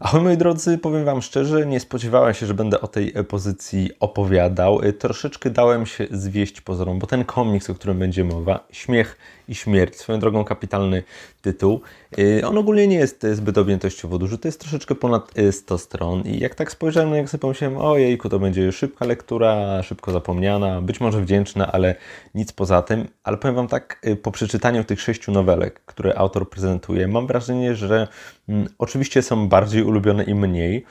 Ahoj moi drodzy, powiem Wam szczerze, nie spodziewałem się, że będę o tej pozycji opowiadał. Troszeczkę dałem się zwieść pozorom, bo ten komiks, o którym będzie mowa, Śmiech i Śmierć, swoją drogą kapitalny tytuł, y, on ogólnie nie jest zbyt objętościowo duży, to jest troszeczkę ponad 100 stron. I jak tak spojrzałem, no jak sobie pomyślałem, ojejku, to będzie szybka lektura, szybko zapomniana, być może wdzięczna, ale nic poza tym. Ale powiem Wam tak, y, po przeczytaniu tych sześciu nowelek, które autor prezentuje, mam wrażenie, że mm, oczywiście są bardziej ulubione i mniej,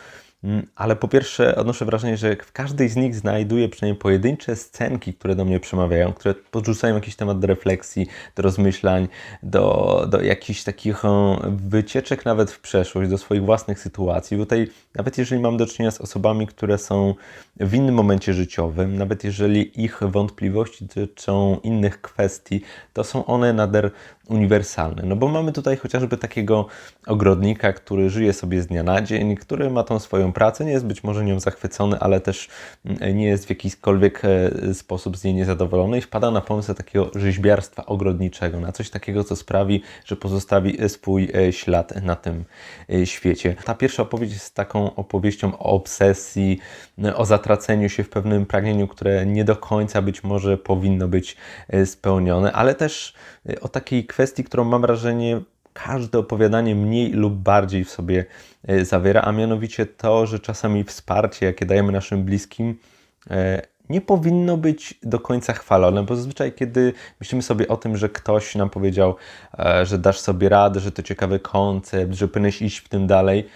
Ale po pierwsze odnoszę wrażenie, że w każdej z nich znajduję przynajmniej pojedyncze scenki, które do mnie przemawiają, które podrzucają jakiś temat do refleksji, do rozmyślań, do, do jakichś takich e, wycieczek nawet w przeszłość, do swoich własnych sytuacji. Tutaj, nawet jeżeli mam do czynienia z osobami, które są w innym momencie życiowym, nawet jeżeli ich wątpliwości dotyczą innych kwestii, to są one nader uniwersalne. No bo mamy tutaj chociażby takiego ogrodnika, który żyje sobie z dnia na dzień, który ma tą swoją pracę, nie jest być może nią zachwycony, ale też mm, nie jest w jakikolwiek e, sposób z niej niezadowolony i wpada na pomysł takiego rzeźbiarstwa ogrodniczego, na coś takiego, co sprawi, że pozostawi swój e, ślad na tym e, świecie. Ta pierwsza opowieść jest taką opowieścią o obsesji, o zatraceniu się w pewnym pragnieniu, które nie do końca być może powinno być spełnione, ale też o takiej kwestii, którą mam wrażenie każde opowiadanie mniej lub bardziej w sobie e, zawiera, a mianowicie to, że czasami wsparcie, jakie dajemy naszym bliskim, e, nie powinno być do końca chwalone, bo zazwyczaj, kiedy myślimy sobie o tym, że ktoś nam powiedział, e, że dasz sobie radę, że to ciekawy koncept, że powinieneś iść w tym dalej,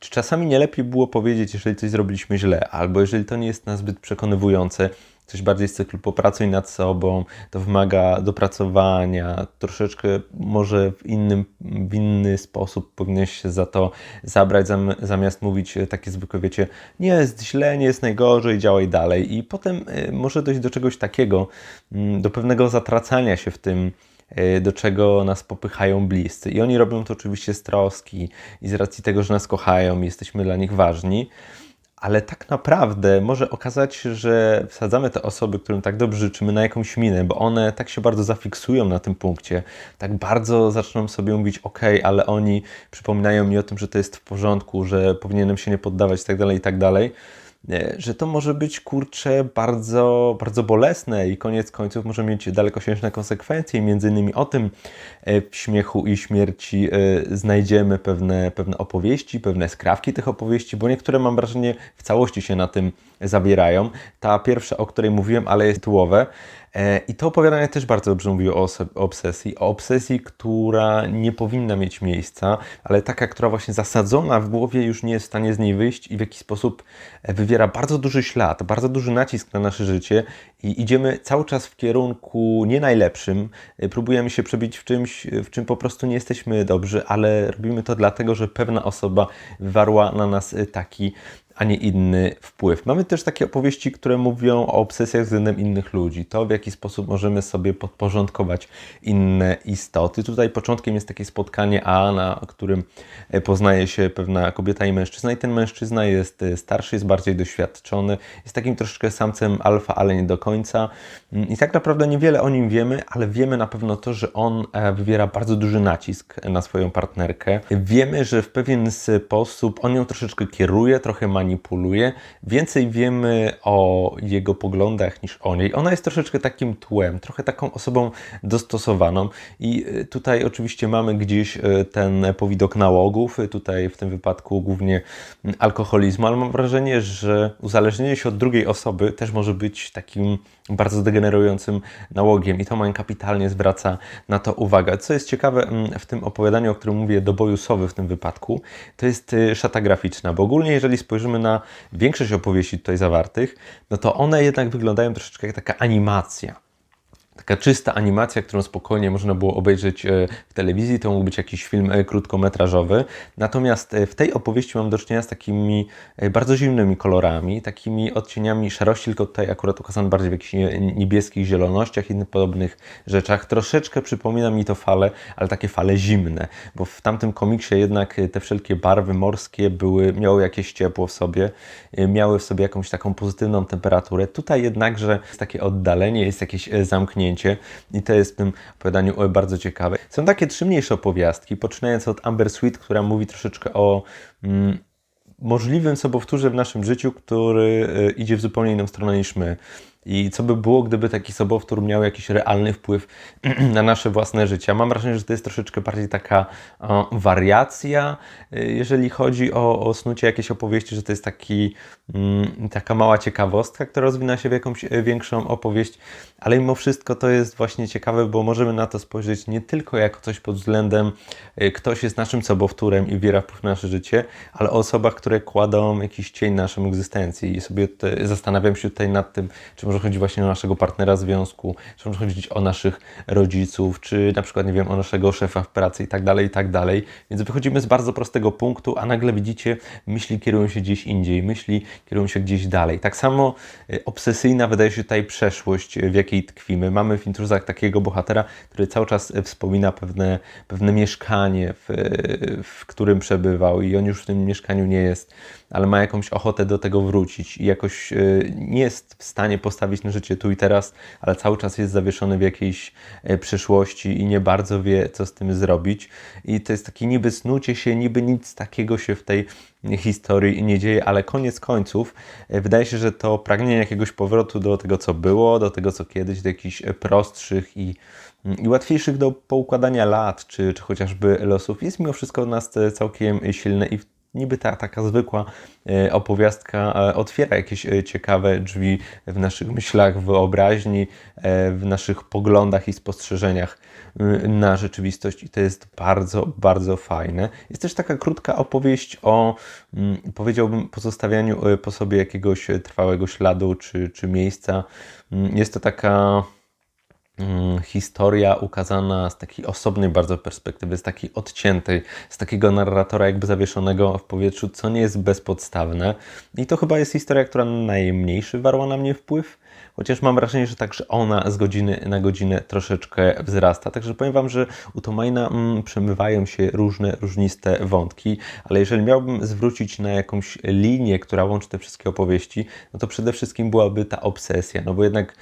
czy czasami nie lepiej było powiedzieć, jeżeli coś zrobiliśmy źle, albo jeżeli to nie jest nazbyt przekonywujące, coś bardziej z cyklu popracuj nad sobą, to wymaga dopracowania, troszeczkę może w, innym, w inny sposób powinieneś się za to zabrać, zamiast mówić takie zwykłe, wiecie, nie jest źle, nie jest najgorzej, działaj dalej. I potem y, może dojść do czegoś takiego, mm, do pewnego zatracania się w tym, y, do czego nas popychają bliscy. I oni robią to oczywiście z troski i z racji tego, że nas kochają, jesteśmy dla nich ważni ale tak naprawdę może okazać się, że wsadzamy te osoby, którym tak dobrze życzymy, na jakąś minę, bo one tak się bardzo zafiksują na tym punkcie, tak bardzo zaczną sobie mówić, ok, ale oni przypominają mi o tym, że to jest w porządku, że powinienem się nie poddawać itd., tak itd., tak że to może być kurcze bardzo, bardzo bolesne i koniec końców może mieć dalekosiężne konsekwencje. Między innymi o tym e, w śmiechu i śmierci e, znajdziemy pewne, pewne opowieści, pewne skrawki tych opowieści, bo niektóre mam wrażenie w całości się na tym zawierają. Ta pierwsza, o której mówiłem, ale jest tytułowe, E, I to opowiadanie też bardzo dobrze mówi o obsesji, o obsesji, która nie powinna mieć miejsca, ale taka, która właśnie zasadzona w głowie już nie jest w stanie z niej wyjść i w jakiś sposób e, wywiera bardzo duży ślad, bardzo duży nacisk na nasze życie i idziemy cały czas w kierunku nie najlepszym. E, próbujemy się przebić w czymś, w czym po prostu nie jesteśmy dobrzy, ale robimy to dlatego, że pewna osoba wywarła na nas taki a nie inny wpływ. Mamy też takie opowieści, które mówią o obsesjach względem innych ludzi, to w jaki sposób możemy sobie podporządkować inne istoty. Tutaj początkiem jest takie spotkanie A, na którym e, poznaje się pewna kobieta i mężczyzna i ten mężczyzna jest e, starszy, jest bardziej doświadczony, jest takim troszeczkę samcem alfa, ale nie do końca mm, i tak naprawdę niewiele o nim wiemy, ale wiemy na pewno to, że on e, wywiera bardzo duży nacisk na swoją partnerkę. Wiemy, że w pewien sposób on ją troszeczkę kieruje, trochę ma manipuluje. Więcej wiemy o jego poglądach niż o niej. Ona jest troszeczkę takim tłem, trochę taką osobą dostosowaną i y, tutaj oczywiście mamy gdzieś y, ten powidok nałogów, y, tutaj w tym wypadku głównie alkoholizmu, ale mam wrażenie, że uzależnienie się od drugiej osoby też może być takim bardzo degenerującym nałogiem i Tomań kapitalnie zwraca na to uwagę. Co jest ciekawe mm, w tym opowiadaniu, o którym mówię, do boju sowy w tym wypadku, to jest szata graficzna, bo ogólnie jeżeli spojrzymy na większość opowieści tutaj zawartych, no to one jednak wyglądają troszeczkę jak taka animacja taka czysta animacja, którą spokojnie można było obejrzeć e, w telewizji, to mógł być jakiś film e, krótkometrażowy. Natomiast e, w tej opowieści mam do czynienia z takimi bardzo zimnymi kolorami, takimi odcieniami szarości, tylko tutaj akurat ukazane bardziej w jakichś niebieskich zielonościach i innych podobnych rzeczach. Troszeczkę przypomina mi to fale, ale takie fale zimne, bo w tamtym komiksie jednak te wszelkie barwy morskie były, miały jakieś ciepło w sobie, miały w sobie jakąś taką pozytywną temperaturę. Tutaj jednakże jest takie oddalenie, jest jakieś zamknięcie i to jest w tym opowiadaniu bardzo ciekawe. Są takie trzy mniejsze opowiastki, poczynając od Amber Sweet, która mówi troszeczkę o mm, możliwym sobowtórze w naszym życiu, który e, idzie w zupełnie inną stronę niż my. I co by było, gdyby taki sobowtór miał jakiś realny wpływ na nasze własne życie? Mam wrażenie, że to jest troszeczkę bardziej taka o, wariacja, y, jeżeli chodzi o, o snucie jakiejś opowieści, że to jest taki, mm, taka mała ciekawostka, która rozwina się w jakąś y, większą opowieść, ale mimo wszystko to jest właśnie ciekawe, bo możemy na to spojrzeć nie tylko jako coś pod względem y, ktoś jest naszym sobowtórem i wiera wpływ na nasze życie, ale o osobach, które kładą jakiś cień na naszą egzystencji i sobie te, zastanawiam się tutaj nad tym, czy może chodzić właśnie o naszego partnera związku, czy może chodzić o naszych rodziców, czy na przykład, nie wiem, o naszego szefa w pracy i tak dalej, i tak dalej. Więc wychodzimy z bardzo prostego punktu, a nagle widzicie, myśli kierują się gdzieś indziej, myśli kierują się gdzieś dalej. Tak samo y, obsesyjna wydaje się tutaj przeszłość, w jakiej tkwimy. Mamy w intruzach takiego bohatera, który cały czas wspomina pewne, pewne mieszkanie, w, w którym przebywał i on już w tym mieszkaniu nie jest ale ma jakąś ochotę do tego wrócić i jakoś nie jest w stanie postawić na życie tu i teraz, ale cały czas jest zawieszony w jakiejś e, przyszłości i nie bardzo wie, co z tym zrobić. I to jest takie niby snucie się, niby nic takiego się w tej historii nie dzieje, ale koniec końców e, wydaje się, że to pragnienie jakiegoś powrotu do tego, co było, do tego, co kiedyś, do jakichś prostszych i i łatwiejszych do poukładania lat, czy, czy chociażby losów, jest mimo wszystko nas całkiem silne i w niby ta taka zwykła e, opowiastka e, otwiera jakieś e, ciekawe drzwi w naszych myślach, wyobraźni, w naszych poglądach i spostrzeżeniach na rzeczywistość i to jest bardzo, bardzo fajne. Jest też taka krótka opowieść o, powiedziałbym, pozostawianiu po sobie jakiegoś trwałego śladu czy, czy miejsca. Jest to taka Mm, historia ukazana z takiej osobnej bardzo perspektywy, z takiej odciętej, z takiego narratora jakby zawieszonego w powietrzu, co nie jest bezpodstawne. I to chyba jest historia, która najmniejszy warła na mnie wpływ. Chociaż mam wrażenie, że także ona z godziny na godzinę troszeczkę wzrasta. Także powiem Wam, że u Tomajna mm, przemywają się różne, różniste wątki, ale jeżeli miałbym zwrócić na jakąś linię, która łączy te wszystkie opowieści, no to przede wszystkim byłaby ta obsesja. No bo jednak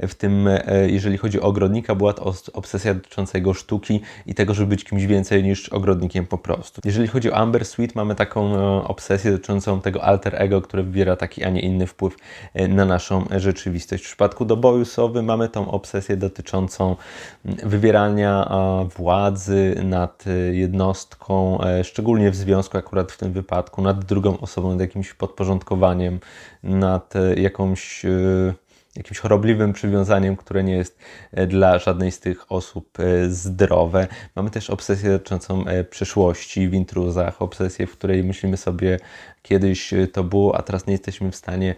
w tym, e, jeżeli chodzi o ogrodnika, była to obsesja dotycząca jego sztuki i tego, żeby być kimś więcej niż ogrodnikiem po prostu. Jeżeli chodzi o Amber Sweet, mamy taką e, obsesję dotyczącą tego alter ego, które wywiera taki, a nie inny wpływ e, na naszą rzeczywistość. W przypadku doboju sowy mamy tą obsesję dotyczącą wywierania władzy nad jednostką, e, szczególnie w związku akurat w tym wypadku, nad drugą osobą, nad jakimś podporządkowaniem, nad e, jakąś y, jakimś chorobliwym przywiązaniem, które nie jest e, dla żadnej z tych osób e, zdrowe. Mamy też obsesję dotyczącą e, przyszłości w intruzach, obsesję, w której myślimy sobie, kiedyś to było, a teraz nie jesteśmy w stanie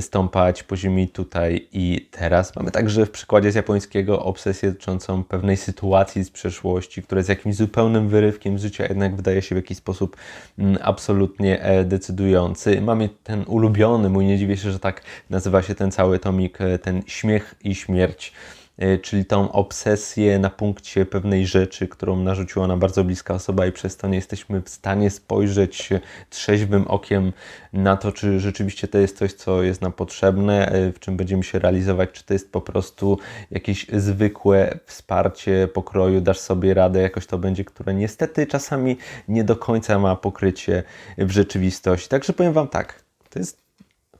stąpać po ziemi tutaj i teraz. Mamy także w przykładzie z japońskiego obsesję dotyczącą pewnej sytuacji z przeszłości, która jest jakimś zupełnym wyrywkiem z życia, jednak wydaje się w jakiś sposób mm, absolutnie decydujący. Mamy ten ulubiony, mój nie dziwię się, że tak nazywa się ten cały tomik E, ten śmiech i śmierć, e, czyli tą obsesję na punkcie pewnej rzeczy, którą narzuciła nam bardzo bliska osoba i przez to nie jesteśmy w stanie spojrzeć trzeźwym okiem na to, czy rzeczywiście to jest coś, co jest nam potrzebne, e, w czym będziemy się realizować, czy to jest po prostu jakieś zwykłe wsparcie pokroju, dasz sobie radę, jakoś to będzie, które niestety czasami nie do końca ma pokrycie w rzeczywistości. Także powiem Wam tak, to jest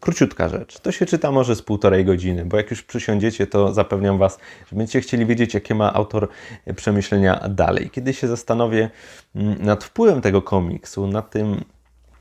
króciutka rzecz. To się czyta może z półtorej godziny, bo jak już przysiądziecie, to zapewniam Was, że będziecie chcieli wiedzieć, jakie ma autor przemyślenia dalej. Kiedy się zastanowię mm, nad wpływem tego komiksu, nad tym,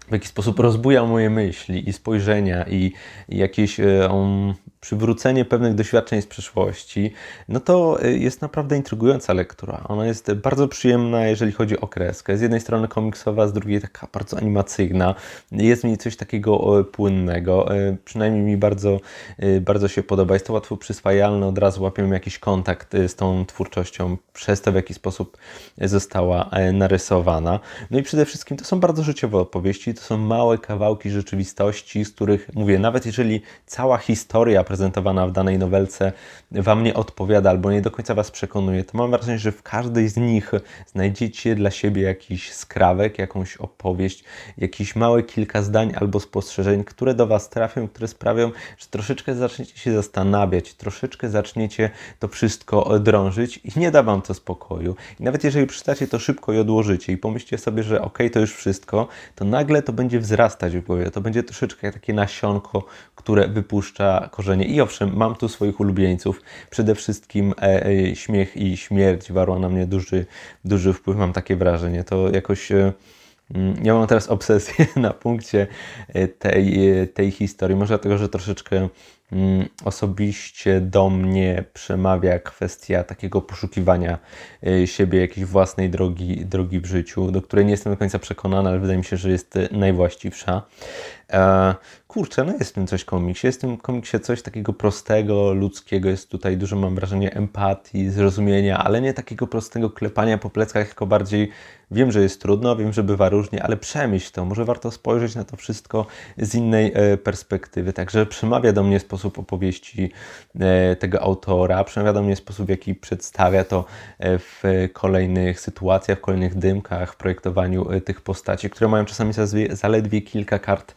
w jaki sposób rozbuja moje myśli i spojrzenia i, i jakieś um, przywrócenie pewnych doświadczeń z przeszłości, no to y, jest naprawdę intrygująca lektura. Ona jest bardzo przyjemna, jeżeli chodzi o kreskę. Z jednej strony komiksowa, z drugiej taka bardzo animacyjna. Jest w niej coś takiego płynnego. Y, przynajmniej mi bardzo, y, bardzo się podoba. Jest to łatwo przyswajalne, od razu łapiemy jakiś kontakt z tą twórczością przez to, w jaki sposób została narysowana. No i przede wszystkim to są bardzo życiowe opowieści, to są małe kawałki rzeczywistości, z których, mówię, nawet jeżeli cała historia prezentowana w danej nowelce Wam nie odpowiada albo nie do końca Was przekonuje, to mam wrażenie, że w każdej z nich znajdziecie dla siebie jakiś skrawek, jakąś opowieść, jakieś małe kilka zdań albo spostrzeżeń, które do Was trafią, które sprawią, że troszeczkę zaczniecie się zastanawiać, troszeczkę zaczniecie to wszystko drążyć i nie da Wam to spokoju. I nawet jeżeli przeczytacie to szybko i odłożycie i pomyślcie sobie, że ok, to już wszystko, to nagle to będzie wzrastać w głowie. To będzie troszeczkę takie nasionko, które wypuszcza korzenie. I owszem, mam tu swoich ulubieńców. Przede wszystkim e, e, śmiech i śmierć warła na mnie duży, duży wpływ, mam takie wrażenie. To jakoś. E, mm, ja mam teraz obsesję na punkcie e, tej, e, tej historii. Może dlatego, że troszeczkę osobiście do mnie przemawia kwestia takiego poszukiwania y, siebie, jakiejś własnej drogi, drogi w życiu, do której nie jestem do końca przekonany, ale wydaje mi się, że jest najwłaściwsza. E, kurczę, no jest w tym coś komiksie. Jest w tym komiksie coś takiego prostego, ludzkiego. Jest tutaj dużo, mam wrażenie, empatii, zrozumienia, ale nie takiego prostego klepania po pleckach, tylko bardziej wiem, że jest trudno, wiem, że bywa różnie, ale przemyśl to. Może warto spojrzeć na to wszystko z innej e, perspektywy. Także przemawia do mnie sposób opowieści e, tego autora, przemawia do mnie sposób, w jaki przedstawia to w kolejnych sytuacjach, w kolejnych dymkach, w projektowaniu tych postaci, które mają czasami zaledwie kilka kart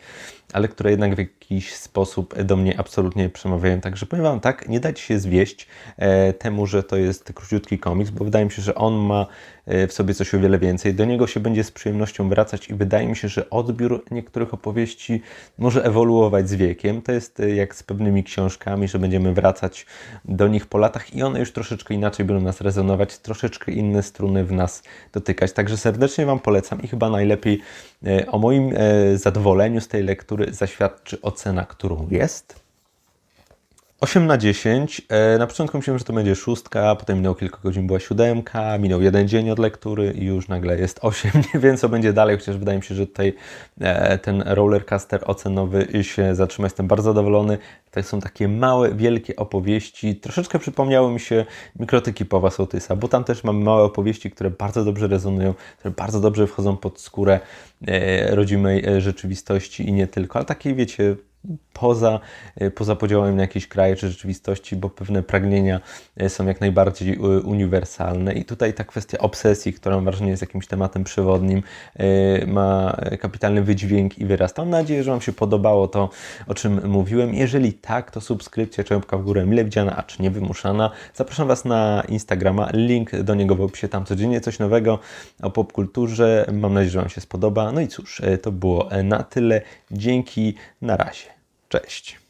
ale które jednak w jakiś sposób do mnie absolutnie przemawiają. Także powiem Wam tak, nie dajcie się zwieść e, temu, że to jest króciutki komiks, bo wydaje mi się, że on ma e, w sobie coś o wiele więcej. Do niego się będzie z przyjemnością wracać i wydaje mi się, że odbiór niektórych opowieści może ewoluować z wiekiem. To jest e, jak z książkami, że będziemy wracać do nich po latach i one już troszeczkę inaczej będą nas rezonować, troszeczkę inne struny w nas dotykać. Także serdecznie Wam polecam i chyba najlepiej e, o moim e, zadowoleniu z tej lektury zaświadczy ocena, którą jest. 8 na 10. E, na początku myślałem, że to będzie szóstka, potem minęło kilka godzin, była siódemka, minął jeden dzień od lektury i już nagle jest 8. Nie wiem, co będzie dalej, chociaż wydaje mi się, że tutaj e, ten rollercoaster ocenowy się zatrzyma. Jestem bardzo zadowolony. To są takie małe, wielkie opowieści. Troszeczkę przypomniały mi się mikrotyki Pawła Sołtysa, bo tam też mamy małe opowieści, które bardzo dobrze rezonują, które bardzo dobrze wchodzą pod skórę e, rodzimej rzeczywistości i nie tylko, ale takiej, wiecie, poza, e, poza podziałem na jakieś kraje czy rzeczywistości, bo pewne pragnienia e, są jak najbardziej e, uniwersalne. I tutaj ta kwestia obsesji, która mam wrażenie jest jakimś tematem przewodnim, ma kapitalny wydźwięk i wyraz. Mam nadzieję, że Wam się podobało to, o czym mówiłem. Jeżeli tak, to subskrypcja, czempka w górę, mile widziana, a czy niewymuszana. Zapraszam Was na Instagrama, link do niego w opisie, tam codziennie coś nowego o popkulturze. Mam nadzieję, że Wam się spodoba. No i cóż, to było na tyle. Dzięki, na razie. Cześć.